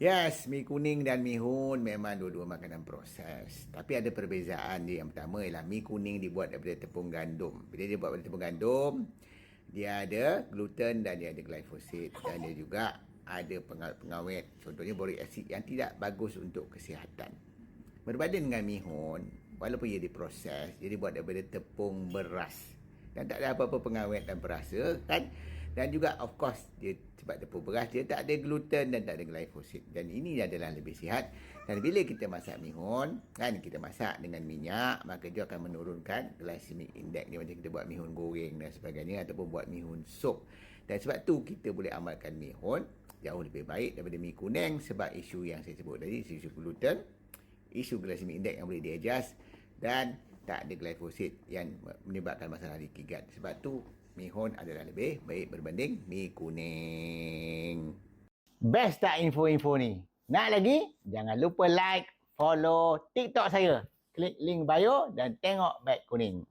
Yes, mi kuning dan mi hun memang dua-dua makanan proses. Tapi ada perbezaan dia. Yang pertama ialah mi kuning dibuat daripada tepung gandum. Bila dia buat daripada tepung gandum, dia ada gluten dan dia ada glyphosate dan dia juga ada pengawet. Contohnya boric acid yang tidak bagus untuk kesihatan. Berbanding dengan mi hun, walaupun ia diproses, dia dibuat daripada tepung beras. Dan tak ada apa-apa pengawet dan perasa kan. Dan juga of course dia sebab tepung beras dia tak ada gluten dan tak ada glyphosate. Dan ini adalah lebih sihat. Dan bila kita masak mihun, kan kita masak dengan minyak, maka dia akan menurunkan glycemic index dia macam kita buat mihun goreng dan sebagainya ataupun buat mihun sup. Dan sebab tu kita boleh amalkan mihun jauh lebih baik daripada mi kuning sebab isu yang saya sebut tadi, isu gluten, isu glycemic index yang boleh di-adjust dan tak ada glyphosate yang menyebabkan masalah leaky gut. Sebab tu mihun adalah lebih baik berbanding mi kuning. Best tak info-info ni? Nak lagi? Jangan lupa like, follow TikTok saya. Klik link bio dan tengok beg kuning.